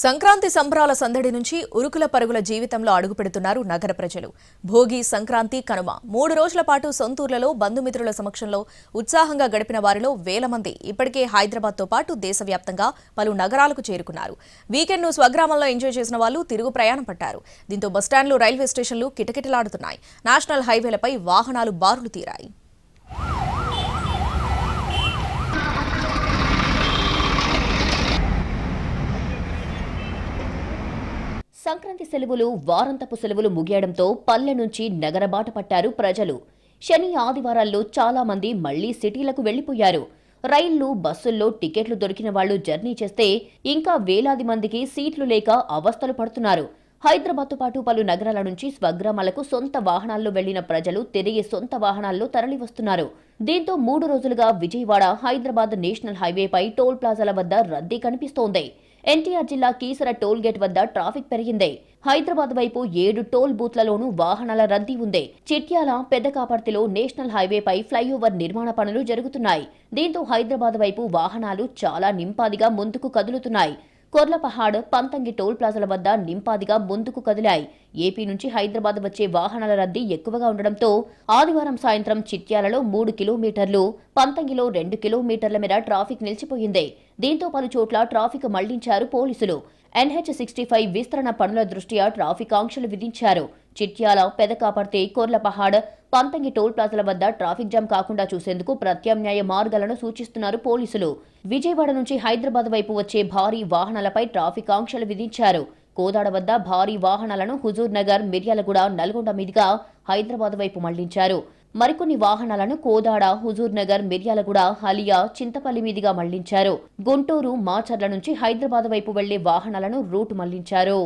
సంక్రాంతి సంబరాల సందడి నుంచి ఉరుకుల పరుగుల జీవితంలో అడుగుపెడుతున్నారు నగర ప్రజలు. భోగి సంక్రాంతి కనుమ మూడు రోజుల పాటు సొంతూర్లలో బంధుమిత్రుల సమక్షంలో ఉత్సాహంగా గడిపిన వారిలో వేల మంది ఇప్పటికే హైదరాబాద్తో పాటు దేశవ్యాప్తంగా పలు నగరాలకు చేరుకున్నారు. వీకెండ్ను స్వగ్రామంలో ఎంజాయ్ చేసిన వాళ్ళు తిరుగు ప్రయాణం పట్టారు. దీంతో బస్టాండ్లు రైల్వే స్టేషన్లు కిటకిటలాడుతున్నాయి. నేషనల్ హైవేలపై వాహనాలు బారులు తీరాయి. సంక్రాంతి సెలవులు వారంతపు సెలవులు ముగియడంతో పల్లె నుంచి నగరబాట పట్టారు ప్రజలు. శని ఆదివారాల్లో చాలా మంది మళ్ళీ సిటీలకు వెళ్ళిపోయారు రైళ్ళు బస్సుల్లో టికెట్లు దొరికిన వాళ్ళు జర్నీ చేస్తే ఇంకా వేలాది మందికి సీట్లు లేక అవస్థలు పడుతున్నారు. హైదరాబాద్తో పాటు పలు నగరాల నుంచి స్వగ్రామాలకు సొంత వాహనాల్లో వెళ్ళిన ప్రజలు తిరిగి సొంత వాహనాల్లో తరలివస్తున్నారు. దీంతో మూడు రోజులుగా విజయవాడ హైదరాబాద్ నేషనల్ హైవేపై టోల్ ప్లాజాల వద్ద రద్దీ కనిపిస్తోంది. ఎన్టీఆర్ జిల్లా కీసర టోల్ గేట్ వద్ద ట్రాఫిక్ పెరిగింది. హైదరాబాద్ వైపు ఏడు టోల్ బూత్లలోనూ వాహనాల రద్దీ ఉంది. చిట్యాల పెద్దకాపర్తిలో నేషనల్ హైవేపై ఫ్లైఓవర్ నిర్మాణ పనులు జరుగుతున్నాయి. దీంతో హైదరాబాద్ వైపు వాహనాలు చాలా నింపాదిగా ముందుకు కదులుతున్నాయి. కొర్లపహాడ్ పంతంగి టోల్ ప్లాజాల వద్ద నింపాదిగా ముందుకు కదిలాయి. ఏపీ నుంచి హైదరాబాద్ వచ్చే వాహనాల రద్దీ ఎక్కువగా ఉండడంతో ఆదివారం సాయంత్రం చిట్యాలలో మూడు కిలోమీటర్లు పంతంగిలో రెండు కిలోమీటర్ల మేర ట్రాఫిక్ నిలిచిపోయింది. దీంతో పలు చోట్ల ట్రాఫిక్ మళ్ళించారు పోలీసులు. ఎన్హెచ్ సిక్స్టీ ఫైవ్ విస్తరణ పనుల దృష్ట్యా ట్రాఫిక్ ఆంక్షలు విధించారు. చిట్యాల పెదకాపర్తి కోర్లపహాడ్ పంతంగి టోల్ ప్లాజాల వద్ద ట్రాఫిక్ జామ్ కాకుండా చూసేందుకు ప్రత్యామ్నాయ మార్గాలను సూచిస్తున్నారు పోలీసులు. విజయవాడ నుంచి హైదరాబాద్ వైపు వచ్చే భారీ వాహనాలపై ట్రాఫిక్ ఆంక్షలు విధించారు. కోదాడ వద్ద భారీ వాహనాలను హుజూర్ నగర్ మిర్యాలగూడ నల్గొండ మీదుగా హైదరాబాద్ వైపు మళ్ళించారు. మరికొన్ని వాహనాలను కోదాడ హుజూర్ నగర్ మిర్యాలగూడ హలియా చింతపల్లి మీదుగా మళ్ళించారు. గుంటూరు మాచర్ల నుంచి హైదరాబాద్ వైపు వెళ్ళే వాహనాలను రూట్ మళ్ళించారు.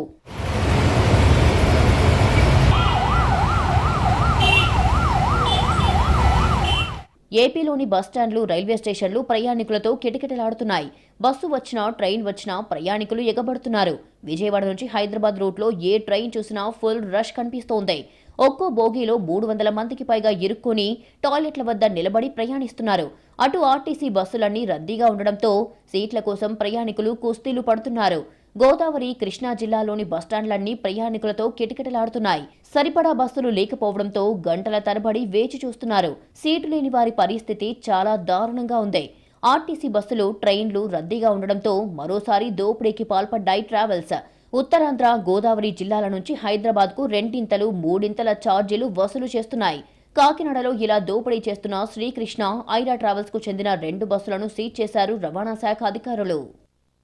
ఏపీలోని బస్టాండ్లు రైల్వే స్టేషన్లు ప్రయాణికులతో కిటకిటలాడుతున్నాయి. బస్సు వచ్చినా ట్రైన్ వచ్చినా ప్రయాణికులు ఎగబడుతున్నారు. విజయవాడ నుంచి హైదరాబాద్ రూట్లో ఏ ట్రైన్ చూసినా ఫుల్ రష్ కనిపిస్తోంది. ఒక్కో బోగీలో మూడు వందల మందికి పైగా ఇరుక్కుని టాయిలెట్ల వద్ద నిలబడి ప్రయాణిస్తున్నారు. అటు ఆర్టీసీ బస్సులన్నీ రద్దీగా ఉండడంతో సీట్ల కోసం ప్రయాణికులు కుస్తీలు పడుతున్నారు. గోదావరి కృష్ణా జిల్లాలోని బస్టాండ్లన్నీ ప్రయాణికులతో కిటకిటలాడుతున్నాయి. సరిపడా బస్సులు లేకపోవడంతో గంటల తరబడి వేచి చూస్తున్నారు. సీటు లేని వారి పరిస్థితి చాలా దారుణంగా ఉంది. ఆర్టీసీ బస్సులు ట్రైన్లు రద్దీగా ఉండడంతో మరోసారి దోపిడీకి పాల్పడ్డాయి ట్రావెల్స్. ఉత్తరాంధ్ర గోదావరి జిల్లాల నుంచి హైదరాబాద్కు రెండింతలు మూడింతల ఛార్జీలు వసూలు చేస్తున్నాయి. కాకినాడలో ఇలా దోపిడీ చేస్తున్న శ్రీకృష్ణ ఐరా ట్రావెల్స్కు చెందిన రెండు బస్సులను సీజ్ చేశారు రవాణా శాఖ అధికారులు.